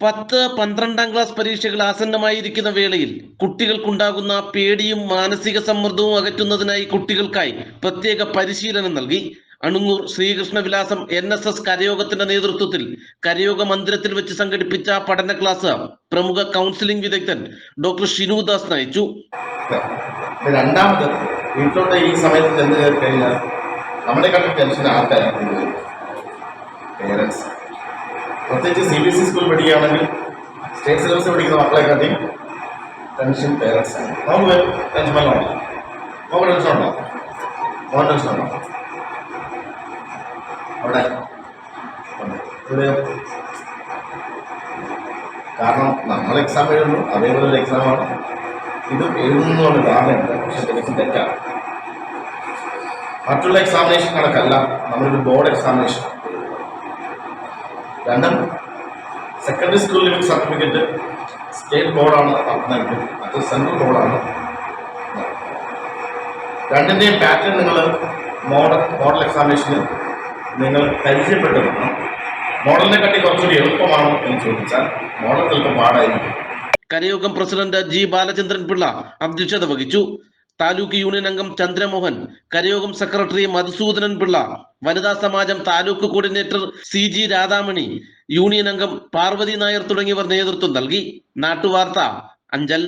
പത്ത് പന്ത്രണ്ടാം ക്ലാസ് പരീക്ഷകൾ ആസന്നമായിരിക്കുന്ന വേളയിൽ കുട്ടികൾക്കുണ്ടാകുന്ന പേടിയും മാനസിക സമ്മർദ്ദവും അകറ്റുന്നതിനായി കുട്ടികൾക്കായി പ്രത്യേക പരിശീലനം നൽകി. Anungoor Sreekrishnavilasam N S S കരയോഗത്തിന്റെ നേതൃത്വത്തിൽ കരയോഗ മന്ദിരത്തിൽ വെച്ച് സംഘടിപ്പിച്ച പഠന ക്ലാസ് പ്രമുഖ കൗൺസിലിംഗ് വിദഗ്ധൻ ഡോക്ടർ ഷിനുദാസ് നയിച്ചു. രണ്ടാമത് ഈ സമയത്ത് ചെന്ന് കഴിഞ്ഞാൽ നമ്മളെ കണ്ട ടെൻഷൻ ആൾക്കാരാണ് പ്രത്യേകിച്ച് C B S E school പഠിക്കുകയാണെങ്കിൽ സ്റ്റേറ്റ് സിലബസ് പഠിക്കുന്ന മക്കളെക്കാട്ടി ടെൻഷൻ പേരൻസ് ആണ്. നമുക്ക് ടെൻഷൻ ഉണ്ടോ നമുക്ക് ടെൻഷൻ ഉണ്ടോ മോൻ ടെൻഷൻ ഉണ്ടോ. അവിടെ കാരണം നമ്മൾ എക്സാം എഴുതുന്നു അതേപോലെ ഒരു എക്സാമാണ് ഇത് എഴുതുന്നതുകൊണ്ട് ധാരണയുണ്ട് പക്ഷെ തികച്ചും തെറ്റാണ്. മറ്റുള്ള എക്സാമിനേഷൻ കണക്കല്ല നമ്മളൊരു ബോർഡ് എക്സാമിനേഷൻ രണ്ടും secondary school level certificate state ബോർഡാണ് നൽകും അത് സെൻട്രൽ ബോർഡാണ് രണ്ടിന്റെയും പാറ്റേൺ നിങ്ങൾ മോഡൽ മോഡൽ എക്സാമിനേഷന് നിങ്ങൾ പരിചയപ്പെട്ടു വേണം മോഡലിനെ കട്ടി കുറച്ചുകൂടി എളുപ്പമാണോ എന്ന് ചോദിച്ചാൽ മോഡൽ ചിലപ്പോൾ പാടായിരിക്കും. കരയോഗം പ്രസിഡന്റ് ജി ബാലചന്ദ്രൻ പിള്ള അധ്യക്ഷത വഹിച്ചു. താലൂക്ക് യൂണിയൻ അംഗം ചന്ദ്രമോഹൻ കരയോഗം സെക്രട്ടറി മധുസൂദനൻ പിള്ള വനിതാ സമാജം taluk coordinator C G Radhamani union അംഗം പാർവതി നായർ തുടങ്ങിയവർ നേതൃത്വം നൽകി. നാട്ടുവാർത്ത അഞ്ചൽ.